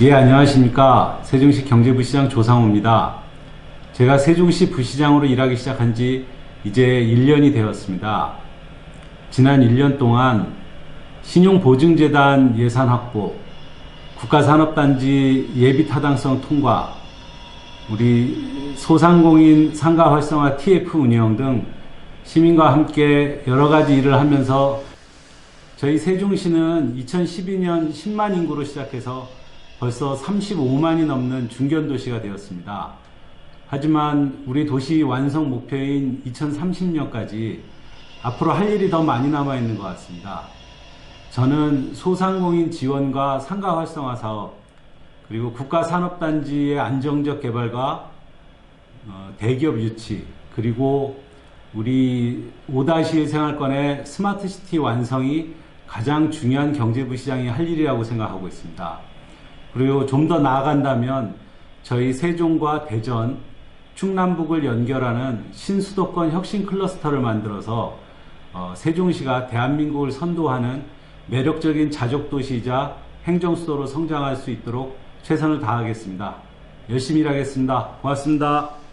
예, 안녕하십니까. 세종시 경제부시장 조상호입니다. 제가 세종시 부시장으로 일하기 시작한 지 이제 1년이 되었습니다. 지난 1년 동안 신용보증재단 예산 확보, 국가산업단지 예비타당성 통과, 우리 소상공인 상가 활성화 TF 운영 등 시민과 함께 여러 가지 일을 하면서 저희 세종시는 2012년 10만 인구로 시작해서 벌써 35만이 넘는 중견 도시가 되었습니다. 하지만 우리 도시 완성 목표인 2030년까지 앞으로 할 일이 더 많이 남아 있는 것 같습니다. 저는 소상공인 지원과 상가 활성화 사업, 그리고 국가 산업단지의 안정적 개발과 어, 대기업 유치, 그리고 우리 5-1 생활권의 스마트시티 완성이 가장 중요한 경제부 시장이 할 일이라고 생각하고 있습니다. 그리고 좀 더 나아간다면 저희 세종과 대전, 충남북을 연결하는 신수도권 혁신 클러스터를 만들어서 어, 세종시가 대한민국을 선도하는 매력적인 자족도시이자 행정수도로 성장할 수 있도록 최선을 다하겠습니다. 열심히 일하겠습니다. 고맙습니다.